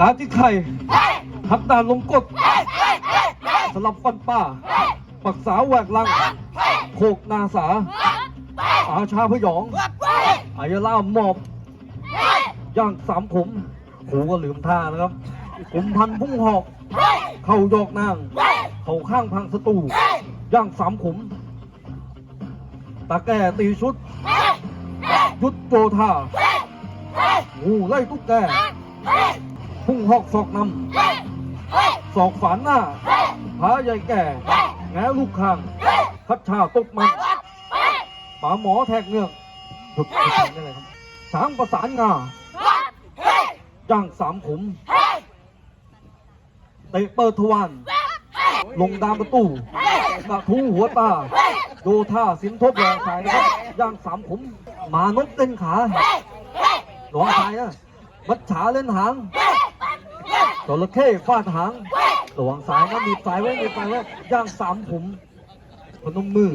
กาที่ไข่หักดานลงกด สลับฟันป้า ปักษาแหวกลังโคกนาสาอาชาพยองอายาล่าหมอบ ย่างสามขมหูก็ลืมท่านะครับขุมพันพุ่งหอก เข่าดอกนาง เข่าข้างพังศัตรูย่างสามขมตาแก่ตีชุด ยุดโจธางูไล่ตุ๊กแก พุ่งหอกศอกนำศอกฝานหน้าพาใหญ่แก่ แงลูกคางคัดชาตบมันป๋าหมอแทกเงือกหยุดไม่ได้เลยครับช้างประสานงาย่างสามขุมเตะเปิดทวารลงดามประตูกระทู้หัวตาโดท่าสินทบแรงสายนะครับย่างสามขุมมานกเต้นขาหลวงชายนะมัดฉาเล่นหาง จระเข้ฟาดหางหลวงสายนะมีบสายไว้มีบสายไว้ย่างสามผมพนมมือ